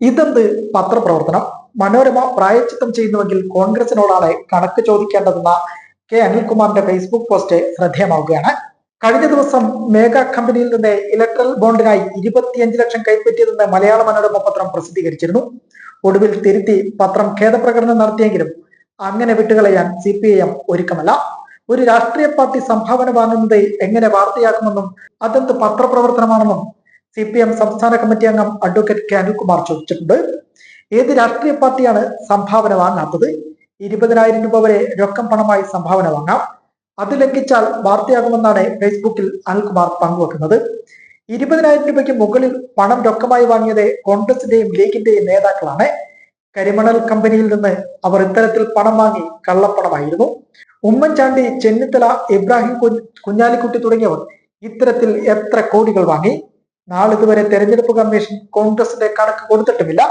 ഇതെന്ത് പത്രപ്രവർത്തനം? മനോരമ പ്രായച്ചിത്തം ചെയ്യുന്നുവെങ്കിൽ കോൺഗ്രസിനോടാണ് കണക്ക് ചോദിക്കേണ്ടതെന്ന കെ അനിൽകുമാറിന്റെ ഫേസ്ബുക്ക് പോസ്റ്റ് ശ്രദ്ധേയമാവുകയാണ്. കഴിഞ്ഞ ദിവസം മേഘ കമ്പനിയിൽ നിന്ന് ഇലക്ട്രൽ ബോണ്ടിനായി ഇരുപത്തിയഞ്ച് ലക്ഷം കൈപ്പറ്റിയതെന്ന് മലയാള മനോരമ പത്രം പ്രസിദ്ധീകരിച്ചിരുന്നു. ഒടുവിൽ തിരുത്തി പത്രം ഖേദപ്രകടനം നടത്തിയെങ്കിലും അങ്ങനെ വിട്ടുകളയാൻ സി പി ഐ എം ഒരുക്കമല്ല. ഒരു രാഷ്ട്രീയ പാർട്ടി സംഭാവന വാങ്ങുന്നത് എങ്ങനെ വാർത്തയാക്കുമെന്നും അതെന്ത് പത്രപ്രവർത്തനമാണെന്നും സി പി എം സംസ്ഥാന കമ്മിറ്റി അംഗം അഡ്വക്കേറ്റ് കെ അനിൽകുമാർ ചോദിച്ചിട്ടുണ്ട്. ഏത് രാഷ്ട്രീയ പാർട്ടിയാണ് സംഭാവന വാങ്ങാത്തത്? ഇരുപതിനായിരം രൂപ വരെ രൊക്കം പണമായി സംഭാവന വാങ്ങാം. അത് ലംഘിച്ചാൽ വാർത്തയാകുമെന്നാണ് ഫേസ്ബുക്കിൽ അനിൽകുമാർ പങ്കുവെക്കുന്നത്. ഇരുപതിനായിരം രൂപയ്ക്ക് മുകളിൽ പണം രൊക്കമായി വാങ്ങിയത് കോൺഗ്രസിന്റെയും ലീഗിന്റെയും നേതാക്കളാണ്. കരിമണൽ കമ്പനിയിൽ നിന്ന് അവർ ഇത്തരത്തിൽ പണം വാങ്ങി കള്ളപ്പണമായിരുന്നു. ഉമ്മൻചാണ്ടി ചെന്നിത്തല ഇബ്രാഹിം കുഞ്ഞാലിക്കുട്ടി തുടങ്ങിയവർ ഇത്തരത്തിൽ എത്ര കോടികൾ വാങ്ങി? നാളിതുവരെ തെരഞ്ഞെടുപ്പ് കമ്മീഷൻ കോൺഗ്രസിന്റെ കണക്ക് കൊടുത്തിട്ടുമില്ല.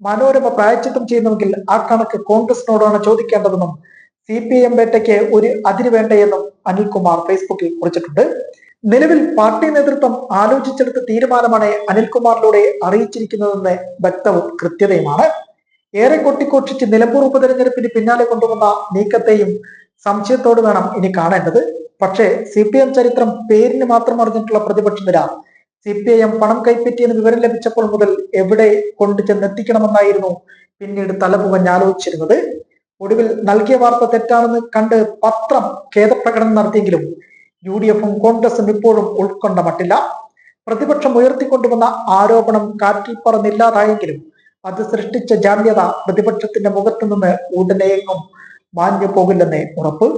മനോരമ പ്രായച്ചിത്തം ചെയ്യുന്നുവെങ്കിൽ ആ കണക്ക് കോൺഗ്രസിനോടാണ് ചോദിക്കേണ്ടതെന്നും സി പി എം വേട്ടയ്ക്ക് ഒരു അതിര് വേണ്ടയെന്നും അനിൽകുമാർ ഫേസ്ബുക്കിൽ കുറിച്ചിട്ടുണ്ട്. നിലവിൽ പാർട്ടി നേതൃത്വം ആലോചിച്ചെടുത്ത തീരുമാനമാണ് അനിൽകുമാറിലൂടെ അറിയിച്ചിരിക്കുന്നതെന്ന് വ്യക്തവും കൃത്യതയുമാണ്. ഏറെ കൊട്ടിക്കോഷിച്ച് നിലമ്പൂർ ഉപതെരഞ്ഞെടുപ്പിന് പിന്നാലെ കൊണ്ടുവന്ന നീക്കത്തെയും സംശയത്തോട് വേണം ഇനി കാണേണ്ടത്. പക്ഷേ സി പി എം ചരിത്രം പേരിന് മാത്രം അറിഞ്ഞിട്ടുള്ള പ്രതിപക്ഷ നിര സി പി ഐ എം പണം കൈപ്പറ്റിയെന്ന് വിവരം ലഭിച്ചപ്പോൾ മുതൽ എവിടെ കൊണ്ടു ചെന്നെത്തിക്കണമെന്നായിരുന്നു പിന്നീട് തലപുകഞ്ഞ് ആലോചിച്ചിരുന്നത്. ഒടുവിൽ നൽകിയ വാർത്ത തെറ്റാണെന്ന് കണ്ട് പത്രം ഖേദപ്രകടനം നടത്തിയെങ്കിലും യു ഡി എഫും കോൺഗ്രസും ഇപ്പോഴും ഉൾക്കൊണ്ട മട്ടില്ല. പ്രതിപക്ഷം ഉയർത്തിക്കൊണ്ടുവന്ന ആരോപണം കാറ്റിൽ പറന്നില്ലാതായെങ്കിലും അത് സൃഷ്ടിച്ച ജാമ്യത പ്രതിപക്ഷത്തിന്റെ മുഖത്തു നിന്ന് ഉടനെയെങ്ങും മാഞ്ഞു പോകില്ലെന്നേ ഉറപ്പ്.